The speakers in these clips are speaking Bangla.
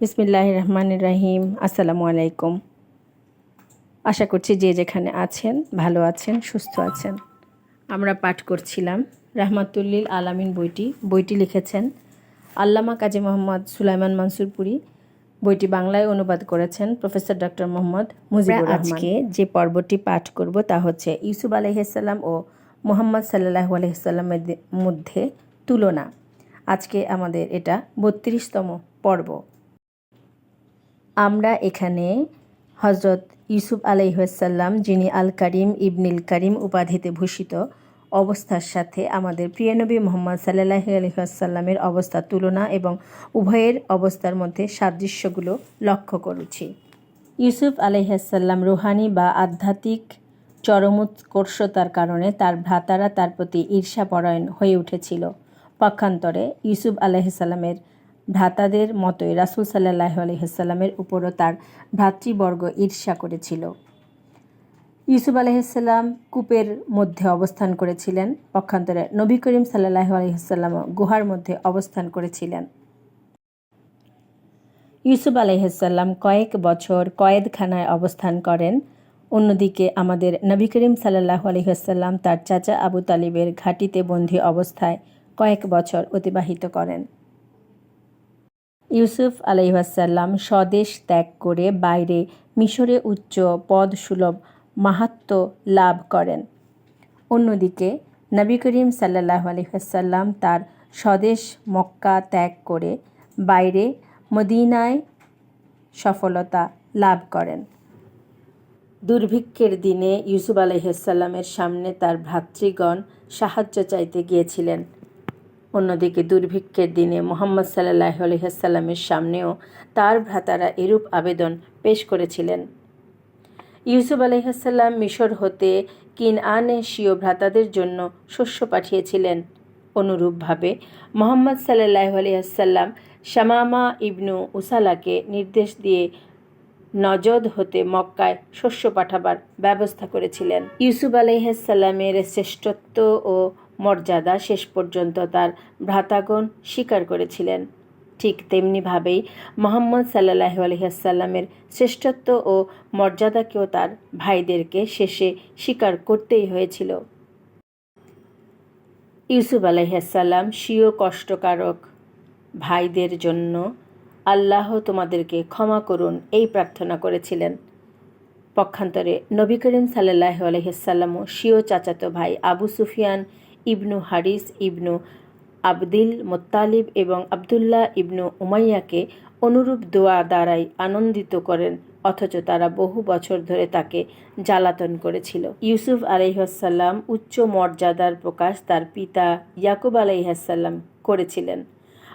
বিসমিল্লাহ রহমান রাহিম। আসসালামু আলাইকুম। আশা করছি যে যেখানে আছেন ভালো আছেন সুস্থ আছেন। আমরা পাঠ করছিলাম রাহমাতুল্লিল আলামিন বইটি। বইটি লিখেছেন আল্লামা কাজী মোহাম্মদ সুলাইমান মানসুরপুরি। বইটি বাংলায় অনুবাদ করেছেন প্রফেসর ডক্টর মোহাম্মদ মুজিবুর আজকে যে পর্বটি পাঠ করব তা হচ্ছে ইউসুফ আলহিসাল্লাম ও মোহাম্মদ সাল্লাহ আলহিসাল্লামের মধ্যে তুলনা। আজকে আমাদের এটা বত্রিশতম পর্ব। আমরা এখানে হজরত ইউসুফ আলাইসাল্লাম যিনি আল করিম ইবনিল করিম উপাধিতে ভূষিত অবস্থার সাথে আমাদের প্রিয়নবী মোহাম্মদ সাল্লাহ আলহাসাল্লামের অবস্থার তুলনা এবং উভয়ের অবস্থার মধ্যে সাদৃশ্যগুলো লক্ষ্য করেছি। ইউসুফ আলাইহাসাল্লাম রুহানি বা আধ্যাত্মিক চরমোৎকর্ষতার কারণে তার ভ্রাতারা তার প্রতি ঈর্ষাপরায়ণ হয়ে উঠেছিল। পক্ষান্তরে ইউসুফ আলাইসাল্লামের ভ্রাতাদের মতোই রাসুল সাল্লাহ আলহিসাল্লামের উপরও তার ভ্রাতৃবর্গ ঈর্ষা করেছিল। ইউসুফ আলহিসাল্লাম কূপের মধ্যে অবস্থান করেছিলেন। পক্ষান্তরে নবী করিম সাল্লাহ আলহিসাল্লাম গুহার মধ্যে অবস্থান করেছিলেন। ইউসুফ আলহিসাল্লাম কয়েক বছর কয়েদখানায় অবস্থান করেন। অন্যদিকে আমাদের নবী করিম সাল্লাহ আলহিহাসাল্লাম তার চাচা আবু তালিবের ঘাটিতে বন্দী অবস্থায় কয়েক বছর অতিবাহিত করেন। ইউসুফ আলহিহাসাল্লাম স্বদেশ ত্যাগ করে বাইরে মিশরে উচ্চ পদ সুলভ মাহাত্ম লাভ করেন। অন্যদিকে নবী করিম সাল্লাহ আলহিহাসাল্লাম তার স্বদেশ মক্কা ত্যাগ করে বাইরে মদিনায় সফলতা লাভ করেন। দুর্ভিক্ষের দিনে ইউসুফ আলহিসাল্লামের সামনে তার ভ্রাতৃগণ সাহায্য চাইতে গিয়েছিলেন। অন্যদিকে দুর্ভিক্ষের দিনে মোহাম্মদ সাল্লাহ আলহিহাসাল্লামের সামনেও তার ভ্রাতারা এরূপ আবেদন পেশ করেছিলেন। ইউসুফ আলহিহাসাল্লাম মিশর হতে কিন আনে শিও ভ্রাতাদের জন্য শস্য পাঠিয়েছিলেন। অনুরূপভাবে মোহাম্মদ সাল্লাহ আলহিহাসাল্লাম শামামা ইবনু উসালাকে নির্দেশ দিয়ে নজদ হতে মক্কায় শস্য পাঠাবার ব্যবস্থা করেছিলেন। ইউসুফ আলহাসাল্লামের শ্রেষ্ঠত্ব ও মর্যাদা শেষ পর্যন্ত তার ভ্রাতাগণ স্বীকার করেছিলেন। ঠিক তেমনিভাবেই মোহাম্মদ সাল্লাহ আলহিহাসাল্লামের শ্রেষ্ঠত্ব ও মর্যাদাকেও তার ভাইদেরকে শেষে স্বীকার করতেই হয়েছিল। ইউসুফ আলহিহাসাল্লাম স্বীয় কষ্টকারক ভাইদের জন্য আল্লাহ তোমাদেরকে ক্ষমা করুন এই প্রার্থনা করেছিলেন। পক্ষান্তরে নবী করিম সাল্লাহ আলহিসাল্লামও স্বীয় চাচাতো ভাই আবু সুফিয়ান ইবনু হারিস, ইবনু আবদিল মোত্তালিব এবং আবদুল্লাহ ইবনু উমাইয়াকে অনুরূপ দোয়া দ্বারাই আনন্দিত করেন, অথচ তারা বহু বছর ধরে তাকে জ্বালাতন করেছিল। ইউসুফ আলহিহাসাল্লাম উচ্চ মর্যাদার প্রকাশ তার পিতা ইয়াকুব আলহিহাসাল্লাম করেছিলেন।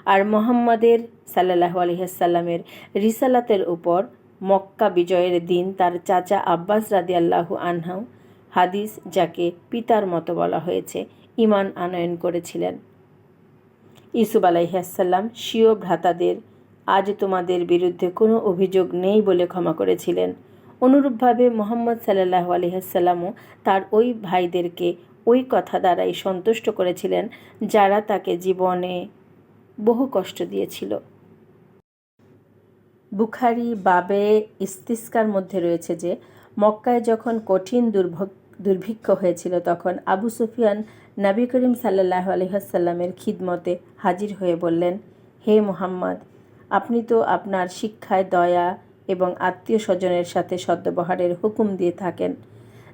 আর মোহাম্মদের সাল্লাহ আলহিহাসাল্লামের রিসালাতের উপর মক্কা বিজয়ের দিন তার চাচা আব্বাস রাদি আল্লাহু আনহাউ হাদিস যাকে পিতার মতো বলা হয়েছে। ইমান আনয়ন করেছিলেন। ইসুব আলাইহাসাল্লাম স্বীয় ভ্রাতাদের, আজ তোমাদের বিরুদ্ধে কোনো অভিযোগ নেই বলে ক্ষমা করেছিলেন। অনুরূপভাবে মোহাম্মদ সাল্লাহ আলহিহাসাল্লামও তার ওই ভাইদেরকে ওই কথা দ্বারাই সন্তুষ্ট করেছিলেন, যারা তাকে জীবনে বহু কষ্ট দিয়েছিল। বুখারি বাবে ইস্তিস্কার মধ্যে রয়েছে যে, মক্কায় যখন কঠিন দুর্ভিক্ষ হয়েছিল, তখন আবু সুফিয়ান নবী করিম সাল্লাহ আলহাসাল্লামের খিদমতে হাজির হয়ে বললেন, হে মোহাম্মদ, আপনি তো আপনার শিক্ষায় দয়া এবং আত্মীয় স্বজনের সাথে সদ্ব্যবহারের হুকুম দিয়ে থাকেন।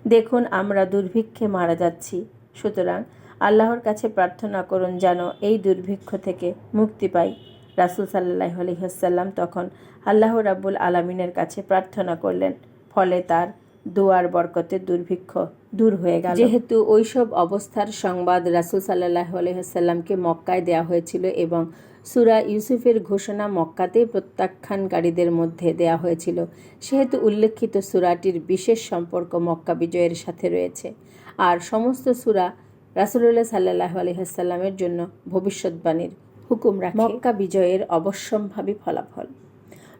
দেখুন, আমরা দুর্ভিক্ষে মারা যাচ্ছি। সুতরাং আল্লাহর কাছে প্রার্থনা করুন যেন এই দুর্ভিক্ষ থেকে মুক্তি পাই। রাসুল সাল্লাহ আলহিহাসাল্লাম তখন আল্লাহ রাব্বুল আলমিনের কাছে প্রার্থনা করলেন। ফলে তার দোয়ার বরকতে দুর্ভিক্ষ দূর হয়ে গেল। যেহেতু ওইসব অবস্থার সংবাদ রাসুল সাল্লাহ আলহিহাসাল্লামকে মক্কায় দেওয়া হয়েছিল এবং সুরা ইউসুফের ঘোষণা মক্কাতেই প্রত্যাখ্যানকারীদের মধ্যে দেয়া হয়েছিল, সেহেতু উল্লেখিত সুরাটির বিশেষ সম্পর্ক মক্কা বিজয়ের সাথে রয়েছে। আর সমস্ত সুরা রাসুল্লাহ সাল্লাহ আলহিহাসাল্লামের জন্য ভবিষ্যৎবাণীর হুকুম রাখে। মক্কা বিজয়ের অবশ্যম্ভাবী ফলাফল।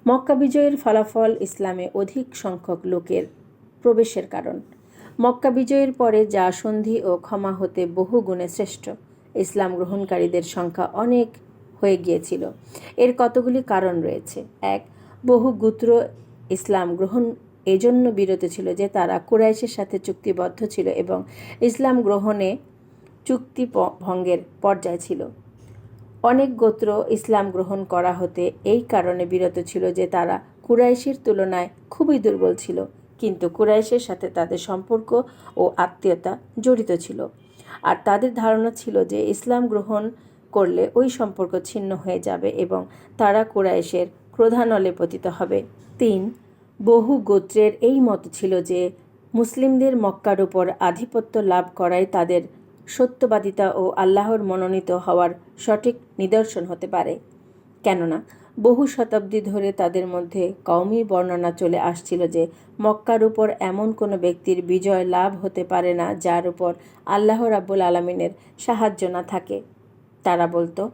মক্কা বিজয়ের ফলাফল ইসলামে অধিক সংখ্যক লোকের প্রবেশের কারণ। মক্কা বিজয়ের পরে যা সন্ধি ও ক্ষমা হতে বহু গুণে শ্রেষ্ঠ। ইসলাম গ্রহণকারীদের সংখ্যা অনেক হয়ে গিয়েছিল। এর কতগুলি কারণ রয়েছে? এক, বহু গুত্র ইসলাম গ্রহণ এজন্য বিরত ছিল যে তারা কুরাইশের সাথে চুক্তিবদ্ধ ছিল এবং ইসলাম গ্রহণে চুক্তি ভঙ্গের পর্যায়ে ছিল। অনেক গোত্র ইসলাম গ্রহণ করা হতে এই কারণে বিরত ছিল যে তারা কুরাইশের তুলনায় খুবই দুর্বল ছিল। কিন্তু কুরাইশের সাথে তাদের সম্পর্ক ও আত্মীয়তা জড়িত ছিল। আর তাদের ধারণা ছিল যে ইসলাম গ্রহণ করলে ওই সম্পর্ক ছিন্ন হয়ে যাবে এবং তারা কুরাইশের ক্রোধানলে পতিত হবে। তিন, বহু গোত্রের এই মত ছিল যে মুসলিমদের মক্কার উপর আধিপত্য লাভ করাই তাদের সত্যবাদিতা ও আল্লাহর মনোনীত হওয়ার সঠিক নিদর্শন হতে পারে। কেননা বহু শতাব্দী ধরে তাদের মধ্যে কওমি বর্ণনা চলে আসছিল যে, মক্কার উপর এমন কোনো ব্যক্তির বিজয় লাভ হতে পারে না যার উপর আল্লাহ রাব্বুল আলমিনের সাহায্য না থাকে। তারা বলতো,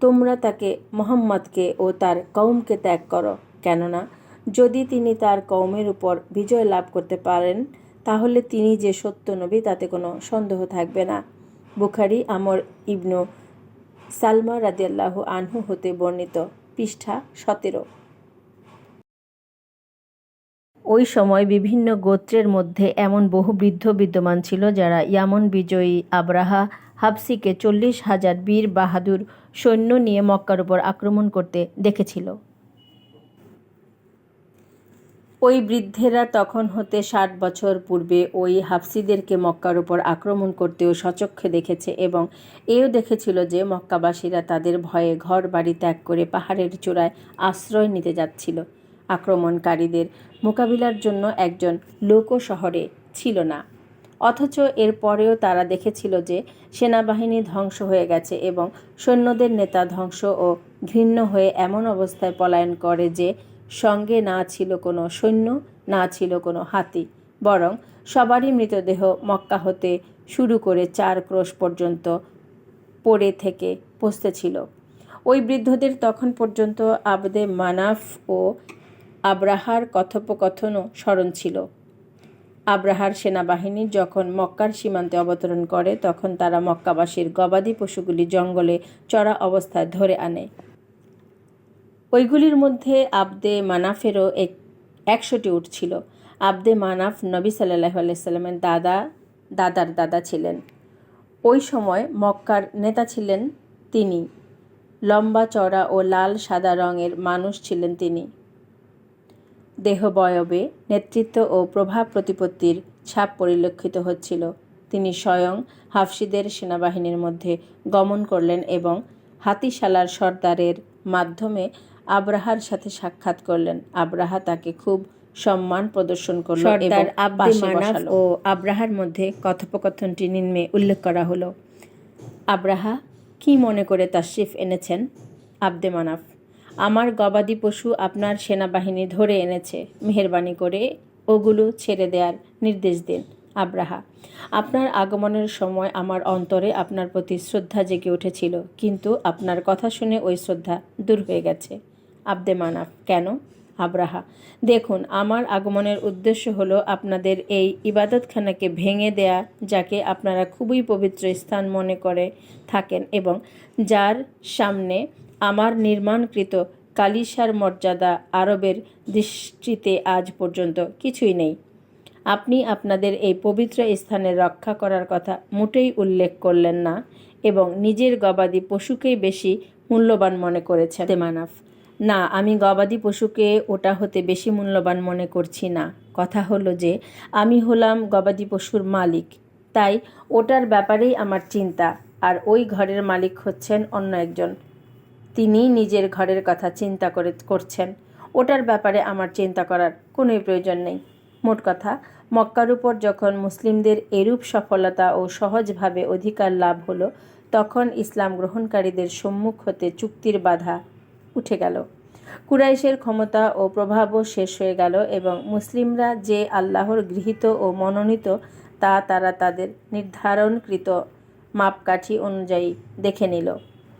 তোমরা তাকে মোহাম্মদকে ও তার কৌমকে ত্যাগ করো। কেননা, যদি তিনি তার কৌমের উপর বিজয় লাভ করতে পারেন, তাহলে তিনি যে সত্য নবী, তাতে কোনো সন্দেহ থাকবে না। বুখারি আমর ইবনু সালমা রাদিয়াল্লাহু আনহু হতে বর্ণিত। পৃষ্ঠা সতেরো। ওই সময় বিভিন্ন গোত্রের মধ্যে এমন বহু বৃদ্ধ বিদ্যমান ছিল যারা ইয়ামন বিজয়ী আব্রাহা হাফসিকে চল্লিশ হাজার বীর বাহাদুর সৈন্য নিয়ে মক্কার উপর আক্রমণ করতে দেখেছিল। ওই বৃদ্ধেরা তখন হতে ষাট বছর পূর্বে ওই হাফসিদেরকে মক্কার উপর আক্রমণ করতেও সচক্ষে দেখেছে এবং এও দেখেছিল যে মক্কাবাসীরা তাদের ভয়ে ঘর বাড়ি ত্যাগ করে পাহাড়ের চূড়ায় আশ্রয় নিতে যাচ্ছিল। আক্রমণকারীদের মোকাবিলার জন্য একজন লোকও শহরে ছিল না। অথচ এর পরেও তারা দেখেছিল যে সেনাবাহিনী ধ্বংস হয়ে গেছে এবং সৈন্যদের নেতা ধ্বংস ও ঘৃণ্য হয়ে এমন অবস্থায় পলায়ন করে যে সঙ্গে না ছিল কোনো সৈন্য, না ছিল কোনো হাতি। বরং সবারই মৃতদেহ মক্কা হতে শুরু করে চার ক্রোশ পর্যন্ত পড়ে থেকে পৌঁছতে ছিল। ওই বৃদ্ধদের তখন পর্যন্ত আবদে মানাফ ও আব্রাহার কথোপকথনও স্মরণ ছিল। আব্রাহার সেনাবাহিনী যখন মক্কার সীমান্তে অবতরণ করে, তখন তারা মক্কাবাসীর গবাদি পশুগুলি জঙ্গলে চড়া অবস্থায় ধরে আনে। ওইগুলির মধ্যে আবদে মানাফেরও এক, একশোটি উট ছিল। আবদে মানাফ নবী সাল্লাহ আলাইসাল্লামের দাদা, দাদার দাদা ছিলেন। ওই সময় মক্কার নেতা ছিলেন তিনি। লম্বা চড়া ও লাল, সাদা রঙের মানুষ ছিলেন তিনি। দেহবয়বে নেতৃত্ব ও প্রভাব প্রতিপত্তির ছাপ পরিলক্ষিত হচ্ছিল। তিনি স্বয়ং হাফসিদের সেনাবাহিনীর মধ্যে গমন করলেন এবং হাতিশালার সর্দারের মাধ্যমে আব্রাহার সাথে সাক্ষাৎ করলেন। আব্রাহা তাকে খুব সম্মান প্রদর্শন করল আব্দে মানাফ ও আব্রাহার মধ্যে কথোপকথনটি নিম্নে উল্লেখ করা হলো। আব্রাহা কি মনে করে তাশরিফ এনেছেন? আব্দে মানাফ আমার গবাদি পশু আপনার সেনাবাহিনী ধরে এনেছে। মেহরবানি করে ওগুলো ছেড়ে দেওয়ার নির্দেশ দিন। আব্রাহা আপনার আগমনের সময় আমার অন্তরে আপনার প্রতি শ্রদ্ধা জেগে উঠেছিল কিন্তু আপনার কথা শুনে ওই শ্রদ্ধা দূর হয়ে গেছে। আব্দে মানাফ কেন? আব্রাহা। দেখুন, আমার আগমনের উদ্দেশ্য হলো আপনাদের এই ইবাদতখানাকে ভেঙে দেয়া, যাকে আপনারা খুবই পবিত্র স্থান মনে করে থাকেন এবং যার সামনে আমার নির্মাণকৃত কালিসার মর্যাদা আরবের দৃষ্টিতে আজ পর্যন্ত কিছুই নেই। আপনি আপনাদের এই পবিত্র স্থানের রক্ষা করার কথা মোটেই উল্লেখ করলেন না এবং নিজের গবাদি পশুকেই বেশি মূল্যবান মনে করেছেন। মানাফ না, আমি গবাদি পশুকে ওটা হতে বেশি মূল্যবান মনে করছি না। কথা হলো যে, আমি হলাম গবাদি পশুর মালিক। তাই ওটার ব্যাপারেই আমার চিন্তা, আর ওই ঘরের মালিক হচ্ছেন অন্য একজন। তিনি নিজের ঘরের কথা চিন্তা করে করছেন। ওটার ব্যাপারে আমার চিন্তা করার কোনোই প্রয়োজন নেই। মোট কথা, মক্কার উপর যখন মুসলিমদের এরূপ সফলতা ও সহজভাবে অধিকার লাভ হলো, তখন ইসলাম গ্রহণকারীদের সম্মুখ হতে চুক্তির বাধা উঠে গেল। কুরাইশের ক্ষমতা ও প্রভাবও শেষ হয়ে গেল এবং মুসলিমরা যে আল্লাহর গৃহীত ও মনোনীত, তা তারা তাদের নির্ধারণকৃত মাপকাঠি অনুযায়ী দেখে নিল।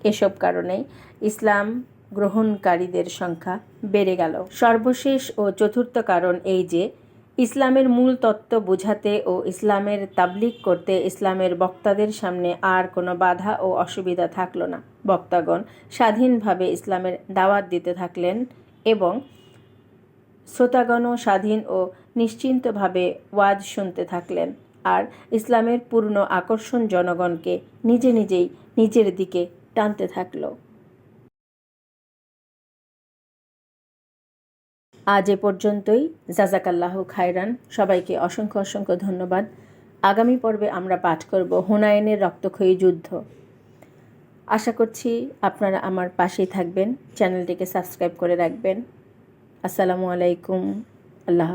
এসব কারণেই ইসলাম গ্রহণকারীদের সংখ্যা বেড়ে গেল। সর্বশেষ ও চতুর্থ কারণ এই যে ইসলামের মূল তত্ত্ব বোঝাতে ও ইসলামের তাবলিগ করতে ইসলামের বক্তাদের সামনে আর কোনো বাধা ও অসুবিধা থাকল না। বক্তাগণ স্বাধীনভাবে ইসলামের দাওয়াত দিতে থাকলেন এবং শ্রোতাগণও স্বাধীন ও নিশ্চিন্তভাবে ওয়াজ শুনতে থাকলেন আর ইসলামের পূর্ণ আকর্ষণ জনগণকে নিজে নিজেই নিজের দিকে টানতে থাকল। আজ এ পর্যন্তই। জাজাকাল্লাহ খায়রান। সবাইকে অসংখ্য অসংখ্য ধন্যবাদ। আগামী পর্বে আমরা পাঠ করব হুনায়নের রক্তক্ষয়ী যুদ্ধ। আশা করছি আপনারা আমার পাশেই থাকবেন। চ্যানেলটিকে সাবস্ক্রাইব করে রাখবেন। আসসালামু আলাইকুম। আল্লাহ